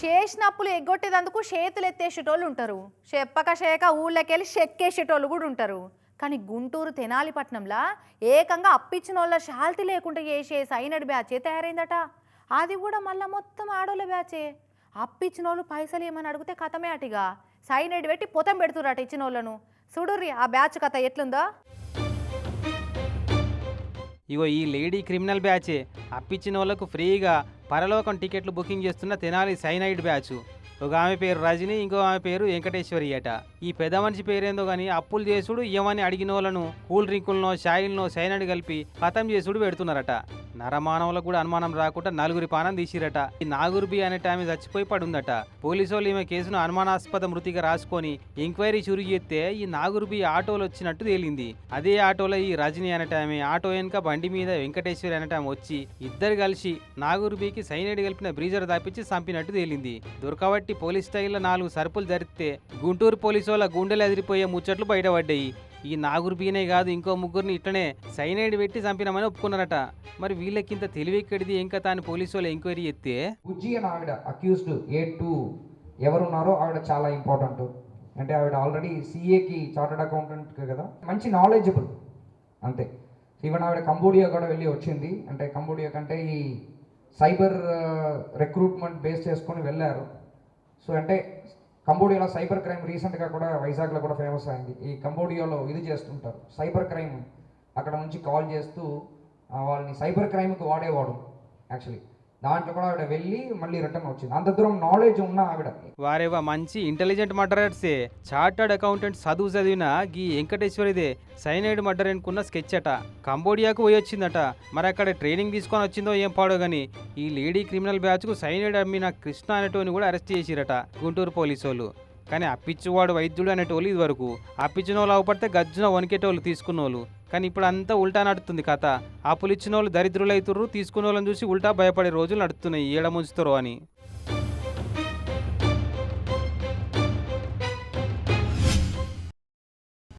చేసినప్పులు ఎగ్గొట్టేదందుకు చేతులు ఎత్తేసేటోళ్ళు ఉంటారు. చెప్పక చేయక ఊళ్ళకెళ్ళి చెక్కేసేటోళ్ళు కూడా ఉంటారు. కానీ గుంటూరు తెనాలిపట్నంలో ఏకంగా అప్పిచ్చిన వాళ్ళ శాల్తి లేకుండా చేసే సైనడ్ బ్యాచే తయారైందట. అది కూడా మళ్ళీ మొత్తం ఆడోళ్ళ బ్యాచే. అప్పిచ్చిన వాళ్ళు పైసలు ఏమని అడిగితే కథమే అటిగా. సైనడ్ పెట్టి పొతం పెడుతురట ఇచ్చిన వాళ్ళను చూడుర్రి ఆ బ్యాచ్ కథ ఎట్లుందో? ఇగో ఈ లేడీ క్రిమినల్ బ్యాచే. అప్పిచ్చిన వాళ్ళకు ఫ్రీగా పరలోకం టికెట్లు బుకింగ్ చేస్తున్న తెనాలి సైనైడ్ బ్యాచ్. ఒక ఆమె పేరు రజని ఇంకో ఆమె పేరు వెంకటేశ్వరి అట. ఈ పెద్ద మనిషి పేరేందో కానీ అప్పులు చేసుడు ఇవ్వమని అడిగిన వాళ్ళను కూల్ డ్రింకులనో షాయిల్నో సైనైడ్ కలిపి ఖతం చేసుడు పెడుతున్నారట. నరమానవులకు కూడా అనుమానం రాకుండా నలుగురి పానం తీసిరట. ఈ నాగురుబి అనే ఆమె చచ్చిపోయి పడుందట. పోలీసు వాళ్ళు ఈమె కేసును అనుమానాస్పద మృతిగా రాసుకొని ఎంక్వైరీ చురుగు చేస్తే ఈ నాగురుబి ఆటోలో వచ్చినట్టు తేలింది. అదే ఆటోలో ఈ రజని అనేట ఆమె ఆటో వెనుక బండి మీద వెంకటేశ్వరి అనేట ఆమె వచ్చి ఇద్దరు కలిసి నాగురుబికి సైనైడ్ కలిపిన బ్రీజర్ దాపించి చంపినట్టు తేలింది. దొరకబట్టి పోలీస్ స్టైల్లో నాలుగు సరుపులు జరిగితే గుంటూరు పోలీసు వాళ్ళ గుండెలు ఎదిరిపోయే ముచ్చట్లు బయటపడ్డాయి. ఈ నాగురు బీనే కాదు ఇంకో ముగ్గురిని ఇట్లనే సైనైడ్ పెట్టి చంపినామని ఒప్పుకున్నారట. మరి వీళ్ళకింత తెలివెక్కడిది ఇంకా తాను అని పోలీసు వాళ్ళు ఎంక్వైరీ ఎత్తే బుజ్జి అని ఆవిడ అక్యూస్డ్ ఏ టూ ఎవరున్నారో ఆవిడ చాలా ఇంపార్టెంట్ అంటే ఆవిడ ఆల్రెడీ సిఏకి చార్టెడ్ అకౌంటెంట్ కదా? మంచి నాలెడ్జబుల్ అంతే. ఈవెన్ ఆవిడ కంబోడియా కూడా వెళ్ళి వచ్చింది. అంటే కంబోడియా కంటే ఈ సైబర్ రిక్రూట్మెంట్ బేస్ చేసుకొని వెళ్ళారు. సో అంటే కంబోడియాలో సైబర్ క్రైమ్ రీసెంట్గా కూడా వైజాగ్లో కూడా ఫేమస్ అయింది. ఈ కంబోడియాలో ఇది చేస్తుంటారు. సైబర్ క్రైమ్ అక్కడ నుంచి కాల్ చేస్తూ వాళ్ళని సైబర్ క్రైమ్కి వాడేవాడు యాక్చువల్లీ. దాంట్లో కూడా ఆవిడ వెళ్ళి మళ్ళీ రిటర్న్ వచ్చింది. అంత దూరం నాలెడ్జ్ ఉన్న ఆవిడకి వారేవా మంచి ఇంటెలిజెంట్ మర్డరర్సే చార్టర్డ్ అకౌంటెంట్ చదువు చదివిన గీ వెంకటేశ్వరిదే సైనైడ్ మర్డర్ అనుకున్న స్కెచ్ అట. కంబోడియాకు పోయి వచ్చిందట. మరి అక్కడ ట్రైనింగ్ తీసుకొని వచ్చిందో ఏం పాడో గాని ఈ లేడీ క్రిమినల్ బ్యాచ్కు సైనైడ్ అమ్మిన కృష్ణ అనేటోని కూడా అరెస్ట్ చేసిరట గుంటూరు పోలీసు వాళ్ళు కానీ అప్పిచ్చువాడు వైద్యుడు అనేటోళ్ళు ఇదివరకు. అప్పించిన వాళ్ళు అవపడితే గజ్జున వణికేటోళ్ళు తీసుకున్నోళ్ళు. కానీ ఇప్పుడు అంతా ఉల్టా నడుతుంది కథ. అప్పులు ఇచ్చిన వాళ్ళు దరిద్రులు అవుతుర్రు తీసుకున్న వాళ్ళని చూసి ఉల్టా భయపడే రోజులు నడుస్తున్నాయి. ఏడ ముంచుతారో అని.